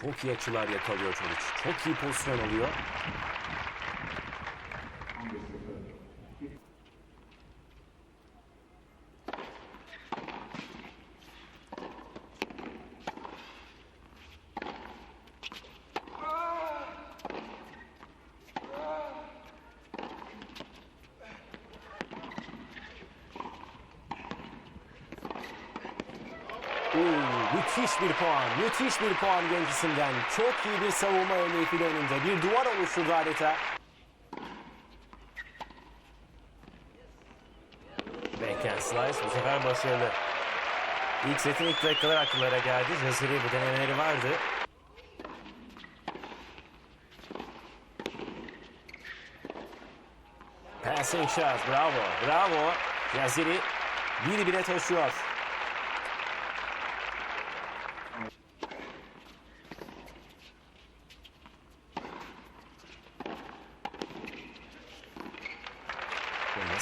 Çok iyi açılar yakalıyor Çoliç. Çok iyi pozisyon alıyor. Oo, müthiş bir puan, müthiş bir puan gencisinden. Çok iyi bir savunma örneği file önünde. Bir duvar oluşturdu adeta. Backhand slice bu sefer başarılı. İlk setin ilk dakikalar akıllara geldi. Jaziri bu denemeleri vardı. Passing shot, bravo, bravo. Jaziri bir bire taşıyor.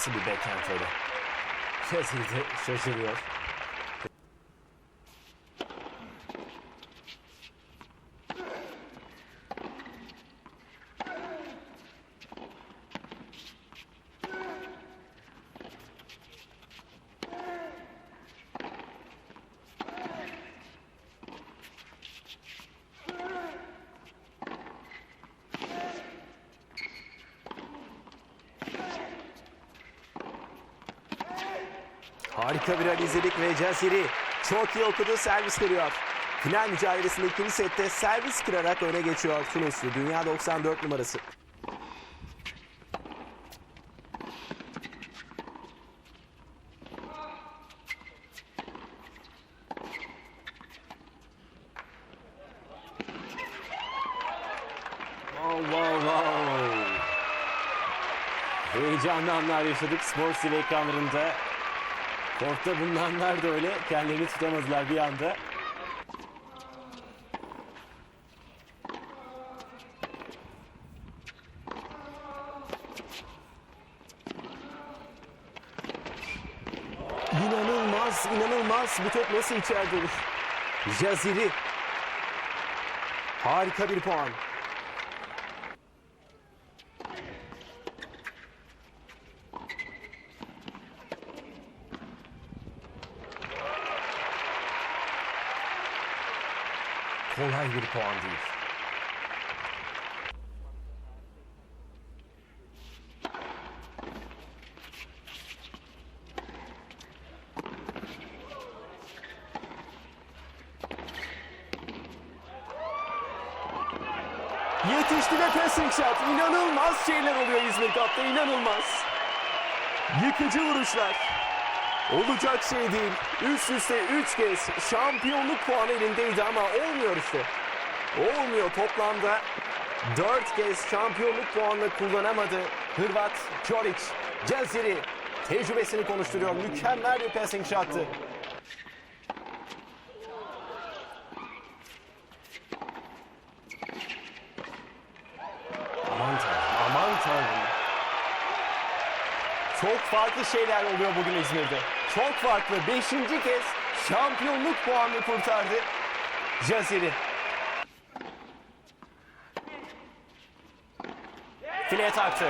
Nasıl bir backhand öyle? De şaşırıyor. Harika bir an izledik ve Caziri çok iyi okudu servis veriyor. Final mücadelesinde ikinci sette servis kırarak öne geçiyor Tunuslu. Dünya 94 numarası. Heyecanlı anlar yaşadık Sports TV ekranlarında. Korkta bulunanlar da öyle. Kendilerini tutamadılar bir anda. İnanılmaz, inanılmaz. Bu top nasıl içeride olur? Jaziri. Harika bir puan. Kolay bir puan değil. Yetişti ve passing shot. İnanılmaz şeyler oluyor İzmir Cup'ta. inanılmaz. Yıkıcı vuruşlar. Olacak şey değil. Üst üste 3 kez şampiyonluk puanı elindeydi ama olmuyor işte. Olmuyor toplamda 4 kez şampiyonluk puanını kullanamadı. Hırvat Çoric, Ceziri tecrübesini konuşturuyor. Mükemmel bir passing shot'tı. Aman tanrım, aman tanrım. Çok farklı şeyler oluyor bugün İzmir'de. Çok farklı. Beşinci kez şampiyonluk puanını kurtardı. Jaziri. Fileye taktı.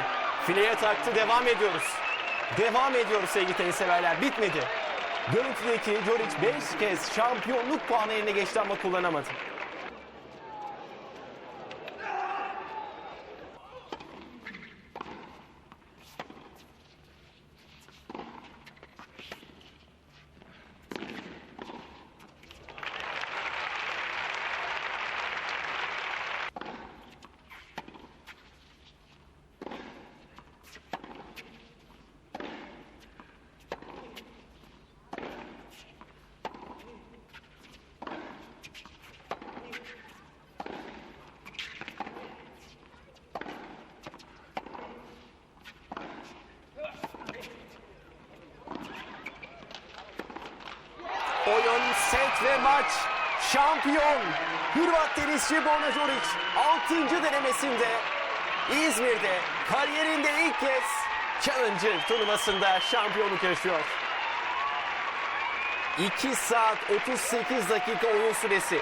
Fileye taktı. Devam ediyoruz. Devam ediyoruz sevgili tenis severler. Bitmedi. Görüntüdeki Joric 5 kez şampiyonluk puanı eline geçti ama kullanamadı. Oyun, set ve maç. Şampiyon. Hırvat tenisçi Borna Joric 6. denemesinde İzmir'de kariyerinde ilk kez Challenger turnuvasında şampiyonluk yaşıyor. 2 saat 38 dakika oyun süresi.